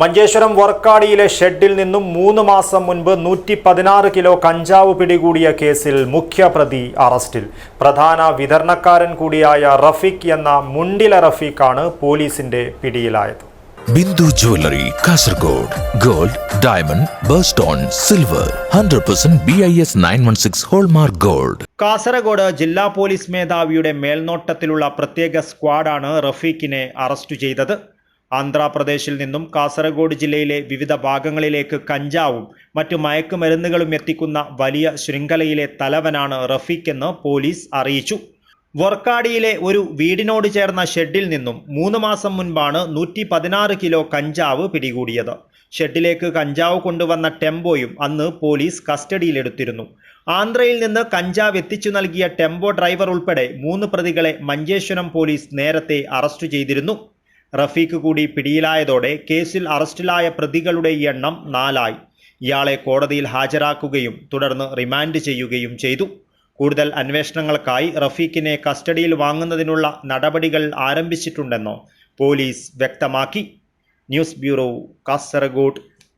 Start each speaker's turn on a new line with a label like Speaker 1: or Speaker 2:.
Speaker 1: മഞ്ചേശ്വരം വർക്കാടിയിലെ ഷെഡിൽ നിന്നും മൂന്ന് മാസം മുൻപ് നൂറ്റി പതിനാറ് കിലോ കഞ്ചാവ് പിടികൂടിയ കേസിൽ മുഖ്യപ്രതി അറസ്റ്റിൽ. പ്രധാന വിതരണക്കാരൻ കൂടിയായ റഫീഖ് എന്ന മുണ്ടില റഫീഖാണ് പോലീസിന്റെ പിടിയിലായത്.
Speaker 2: Bindu jewellery Kasaragod gold diamond birthstone silver hundred percent B I S nine one six hallmark gold.
Speaker 1: Kasaragod ജില്ലാ പോലീസ് മേധാവിയുടെ മേൽനോട്ടത്തിലുള്ള പ്രത്യേക സ്ക്വാഡാണ് റഫീഖിനെ അറസ്റ്റ് ചെയ്തത്. ആന്ധ്രാപ്രദേശിൽ നിന്നും കാസർഗോഡ് ജില്ലയിലെ വിവിധ ഭാഗങ്ങളിലേക്ക് കഞ്ചാവും മറ്റു മയക്കുമരുന്നുകളും എത്തിക്കുന്ന വലിയ ശൃംഖലയിലെ തലവനാണ് റഫീഖ് എന്ന് പോലീസ് അറിയിച്ചു. വർക്കാടിയിലെ ഒരു വീടിനോട് ചേർന്ന ഷെഡിൽ നിന്നും മൂന്ന് മാസം മുൻപാണ് നൂറ്റി പതിനാറ് കിലോ കഞ്ചാവ് പിടികൂടിയത്. ഷെഡിലേക്ക് കഞ്ചാവ് കൊണ്ടുവന്ന ടെമ്പോയും അന്ന് പോലീസ് കസ്റ്റഡിയിലെടുത്തിരുന്നു. ആന്ധ്രയിൽ നിന്ന് കഞ്ചാവ് എത്തിച്ചു നൽകിയ ടെമ്പോ ഡ്രൈവർ ഉൾപ്പെടെ മൂന്ന് പ്രതികളെ മഞ്ചേശ്വരം പോലീസ് നേരത്തെ അറസ്റ്റ് ചെയ്തിരുന്നു. റഫീഖ് കൂടി പിടിയിലായതോടെ കേസിൽ അറസ്റ്റിലായ പ്രതികളുടെ എണ്ണം നാലായി. ഇയാളെ കോടതിയിൽ ഹാജരാക്കുകയും തുടർന്ന് റിമാൻഡ് ചെയ്യുകയും ചെയ്തു. കൂടുതൽ അന്വേഷണങ്ങൾക്കായി റഫീഖിനെ കസ്റ്റഡിയിൽ വാങ്ങുന്നതിനുള്ള നടപടികൾ ആരംഭിച്ചിട്ടുണ്ടെന്ന് പോലീസ് വ്യക്തമാക്കി. News bureau Kasaragod.